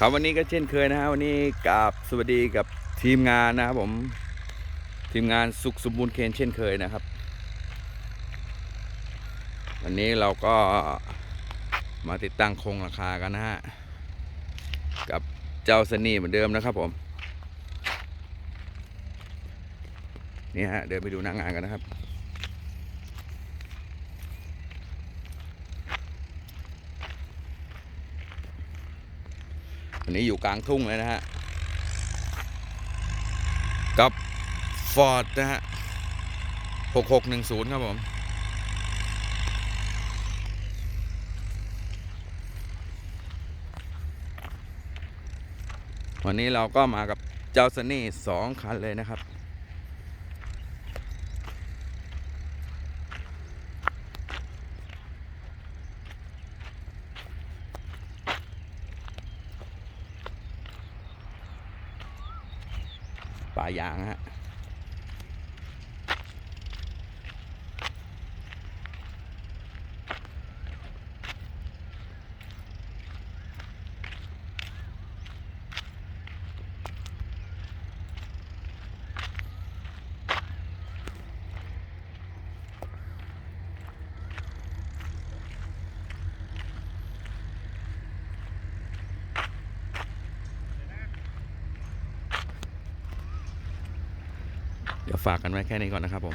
ครับวันนี้ก็เช่นเคยนะฮะวันนี้กับสวัสดีกับทีมงานนะครับผมทีมงานสุขสมบูรณ์เคนเช่นเคยนะครับ วันนี้เราก็มาติดตั้งโครงราคากันนะฮะกับเจ้าสนีเหมือนเดิมนะครับผมนี่ฮะเดินไปดูหน้างานกันนะครับ วันนี้อยู่กลางทุ่งเลยนะฮะ กับฟอร์ดนะฮะ6610ครับผม วันนี้เราก็มากับเจ้าสนี่สองคันเลยนะครับ ป่ายางฮะ เดี๋ยวฝากกันไว้แค่นี้ก่อนนะครับผม